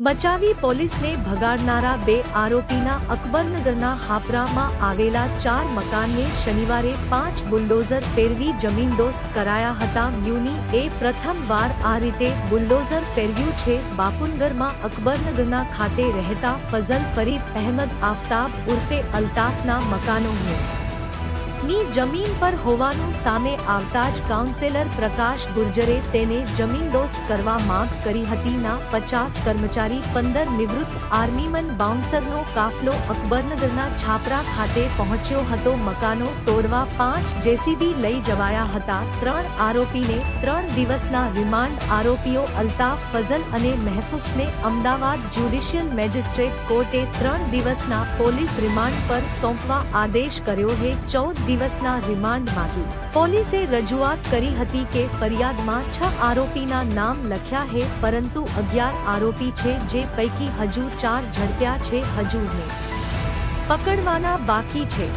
બચાવી પોલીસને ભગાડનારા બે આરોપીના અકબરનગરના હાપરામાં આવેલા ચાર મકાનને શનિવારે પાંચ બુલડોઝર ફેરવી જમીનદોસ્ત કરાયા હતા. મ્યુની, એ પ્રથમવાર આ રીતે બુલડોઝર ફેરવ્યું છે. બાપુનગરમાં અકબરનગરના ખાતે રહેતા ફઝલ ફરીદ અહેમદ આફતાબ ઉર્ફે અલ્તાફના મકાનોને ની જમીન પર હોવાનું સામે આવતા જ કાઉન્સેલર પ્રકાશ ગુર્જરે તેને જમીનદોસ્ત કરવા માંગ કરી હતી ના પચાસ કર્મચારી, પંદર નિવૃત્ત આર્મીમન, બાઉન્સરનો કાફલો અકબરનગરના છાપરા ખાતે પહોંચ્યો હતો. મકાનો તોડવા પાંચ જેસીબી લઈ જવાયા હતા. ત્રણ આરોપીને ત્રણ દિવસના રિમાન્ડ આરોપીઓ અલ્તાફ ફઝલ અને મહેફૂઝને અમદાવાદ જ્યુડિશિયલ મેજિસ્ટ્રેટ કોર્ટે ત્રણ દિવસના પોલીસ રિમાન્ડ પર સોંપવા આદેશ કર્યો હે. ચૌદ દિવસના રિમાન્ડ માંગી. પોલીસે રજૂઆત કરી હતી કે ફરિયાદમાં છ આરોપીના નામ લખ્યા હે, પરંતુ અગિયાર આરોપી છે જે પૈકી હજુ ચાર ઝડપ્યા છે હજુ ને પકડવાના બાકી છે.